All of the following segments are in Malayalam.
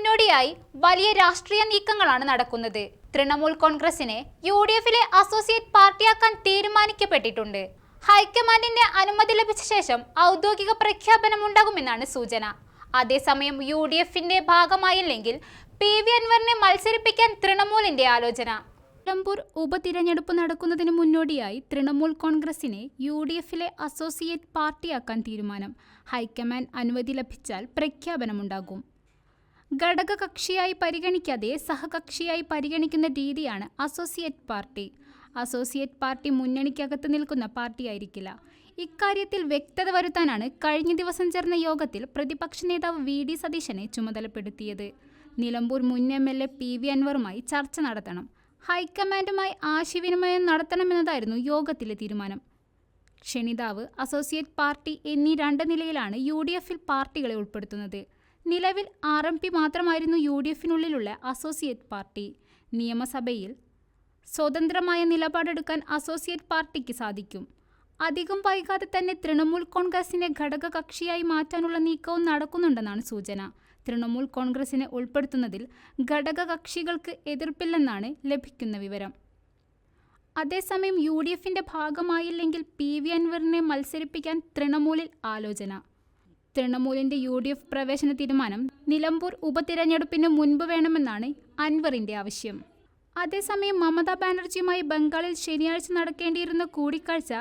മുന്നോടിയായി വലിയ രാഷ്ട്രീയ നീക്കങ്ങളാണ് നടക്കുന്നത്. തൃണമൂൽ കോൺഗ്രസിനെ യു ഡി എഫിലെ അസോസിയേറ്റ് പാർട്ടിയാക്കാൻ തീരുമാനിക്കപ്പെട്ടിട്ടുണ്ട്. ഹൈക്കമാൻഡിന്റെ അനുമതി ലഭിച്ച ശേഷം ഔദ്യോഗിക പ്രഖ്യാപനം ഉണ്ടാകുമെന്നാണ് സൂചന. അതേസമയം യു ഡി എഫിന്റെ ഭാഗമായില്ലെങ്കിൽ പി വി അൻവറിനെ മത്സരിപ്പിക്കാൻ തൃണമൂലിന്റെ ആലോചന. നിലമ്പൂർ ഉപതിരഞ്ഞെടുപ്പ് നടക്കുന്നതിന് മുന്നോടിയായി തൃണമൂൽ കോൺഗ്രസിനെ യു ഡി എഫിലെ അസോസിയേറ്റ് പാർട്ടിയാക്കാൻ തീരുമാനം. ഹൈക്കമാൻഡ് അനുമതി ലഭിച്ചാൽ പ്രഖ്യാപനമുണ്ടാകും. ഘടകകക്ഷിയായി പരിഗണിക്കാതെ സഹകക്ഷിയായി പരിഗണിക്കുന്ന രീതിയാണ് അസോസിയേറ്റ് പാർട്ടി. അസോസിയേറ്റ് പാർട്ടി മുന്നണിക്കകത്ത് നിൽക്കുന്ന പാർട്ടിയായിരിക്കില്ല. ഇക്കാര്യത്തിൽ വ്യക്തത വരുത്താനാണ് കഴിഞ്ഞ ദിവസം ചേർന്ന യോഗത്തിൽ പ്രതിപക്ഷ നേതാവ് വി. ഡി. സതീശനെ ചുമതലപ്പെടുത്തിയത്. നിലമ്പൂർ മുൻ M. L. A. P. V. അൻവറുമായി ചർച്ച നടത്തണം. ഹൈക്കമാൻഡുമായി ആശയവിനിമയം നടത്തണമെന്നതായിരുന്നു യോഗത്തിലെ തീരുമാനം. ക്ഷണിതാവ് അസോസിയേറ്റ് പാർട്ടി എന്നീ രണ്ട് നിലയിലാണ് യു. ഡി. എഫിൽ പാർട്ടികളെ ഉൾപ്പെടുത്തുന്നത്. നിലവിൽ ആർ എം പി മാത്രമായിരുന്നു യു ഡി എഫിനുള്ളിലുള്ള അസോസിയേറ്റ് പാർട്ടി. നിയമസഭയിൽ സ്വതന്ത്രമായ നിലപാടെടുക്കാൻ അസോസിയേറ്റ് പാർട്ടിക്ക് സാധിക്കും. അധികം വൈകാതെ തന്നെ തൃണമൂൽ കോൺഗ്രസിനെ ഘടകകക്ഷിയായി മാറ്റാനുള്ള നീക്കവും നടക്കുന്നുണ്ടെന്നാണ് സൂചന. തൃണമൂൽ കോൺഗ്രസിനെ ഉൾപ്പെടുത്തുന്നതിൽ ഘടകകക്ഷികൾക്ക് എതിർപ്പില്ലെന്നാണ് ലഭിക്കുന്ന വിവരം. അതേസമയം യു ഡി എഫിന്റെ ഭാഗമായില്ലെങ്കിൽ പി വി അൻവറിനെ മത്സരിപ്പിക്കാൻ തൃണമൂലിൽ ആലോചന. തൃണമൂലിന്റെ യു ഡി എഫ് പ്രവേശന തീരുമാനം നിലമ്പൂർ ഉപതിരഞ്ഞെടുപ്പിന് മുൻപ് വേണമെന്നാണ് അൻവറിന്റെ ആവശ്യം. അതേസമയം മമതാ ബാനർജിയുമായി ബംഗാളിൽ ശനിയാഴ്ച നടക്കേണ്ടിയിരുന്ന കൂടിക്കാഴ്ച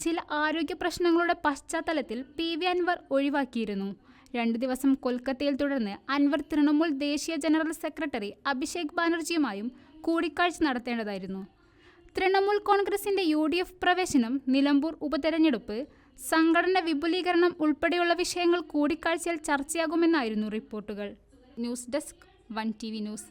ചില ആരോഗ്യ പ്രശ്നങ്ങളുടെ പശ്ചാത്തലത്തിൽ പി വി അൻവർ ഒഴിവാക്കിയിരുന്നു. രണ്ടു ദിവസം കൊൽക്കത്തയിൽ തുടർന്ന് അൻവർ തൃണമൂൽ ദേശീയ ജനറൽ സെക്രട്ടറി അഭിഷേക് ബാനർജിയുമായും കൂടിക്കാഴ്ച നടത്തേണ്ടതായിരുന്നു. തൃണമൂൽ കോൺഗ്രസിന്റെ യു പ്രവേശനം നിലമ്പൂർ ഉപതെരഞ്ഞെടുപ്പ് സംഘടന വിപുലീകരണം ഉൾപ്പെടെയുള്ള വിഷയങ്ങൾ കൂടിക്കാഴ്ചയിൽ ചർച്ചയാകുമെന്നായിരുന്നു റിപ്പോർട്ടുകൾ. News desk one T news.